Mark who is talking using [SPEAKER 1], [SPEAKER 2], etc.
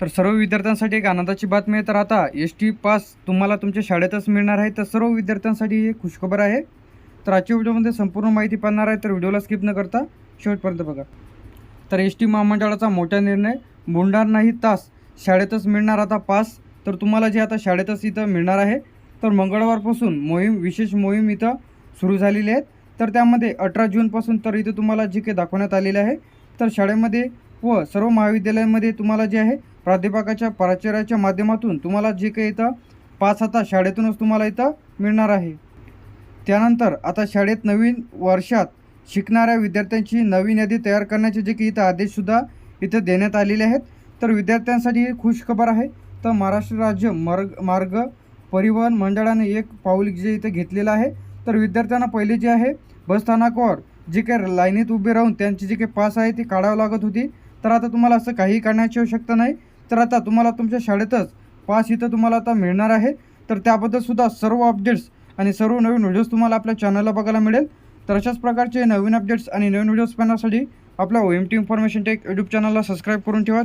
[SPEAKER 1] तर सर्व विद्यार्थ्यांसाठी एक आनंदाची बातमी आहे. तर आता एस टी पास तुम्हाला तुमच्या शाळेतच मिळणार आहे. तर सर्व विद्यार्थ्यांसाठी ही खुशखबर आहे. तर आजच्या व्हिडिओमध्ये संपूर्ण माहिती पाहणार आहे. तर व्हिडिओला स्किप न करता शेवटपर्यंत बघा. तर एस टी महामंडळाचा मोठा निर्णय बुडणार नाही तास शाळेतच मिळणार आता पास. तर तुम्हाला जे आता शाळेतच इथं मिळणार आहे तर मंगळवारपासून मोहीम विशेष मोहीम इथं सुरू झालेली आहेत तर त्यामध्ये अठरा जूनपासून तर इथं तुम्हाला जे काही दाखवण्यात आलेले आहे. तर शाळेमध्ये व सर्व महाविद्यालयांमध्ये तुम्हाला जे आहे प्राध्यापकाच्या प्राचार्याच्या माध्यमातून तुम्हाला जे काही इथं पास आता शाळेतूनच तुम्हाला इथं मिळणार आहे. त्यानंतर आता शाळेत नवीन वर्षात शिकणाऱ्या विद्यार्थ्यांची नवीन यादी तयार करण्याचे जे की इथं आदेशसुद्धा इथं देण्यात आलेले आहेत. तर विद्यार्थ्यांसाठी ही खुश खबर आहे. तर महाराष्ट्र राज्य मार्ग मार्ग परिवहन मंडळाने एक पाऊल जे इथं घेतलेलं आहे. तर विद्यार्थ्यांना पहिले जे आहे बसस्थानकावर जे काही लाईनीत उभे राहून त्यांची जे काही पास आहे ती काढावं लागत होती. तर आता तुम्हाला असं काहीही काढण्याची आवश्यकता नाही. तर आता तुम्हाला तुमच्या शाळेतच पास इथं तुम्हाला आता मिळणार आहे. तर त्याबद्दलसुद्धा सर्व अपडेट्स आणि सर्व नवीन व्हिडिओज तुम्हाला आपल्या चॅनलला बघायला मिळेल. तर अशाच प्रकारचे नवीन अपडेट्स आणि नवीन व्हिडिओज पाहण्यासाठी आपल्या O M T information tech YouTube चॅनलला सबस्क्राईब करून ठेवा.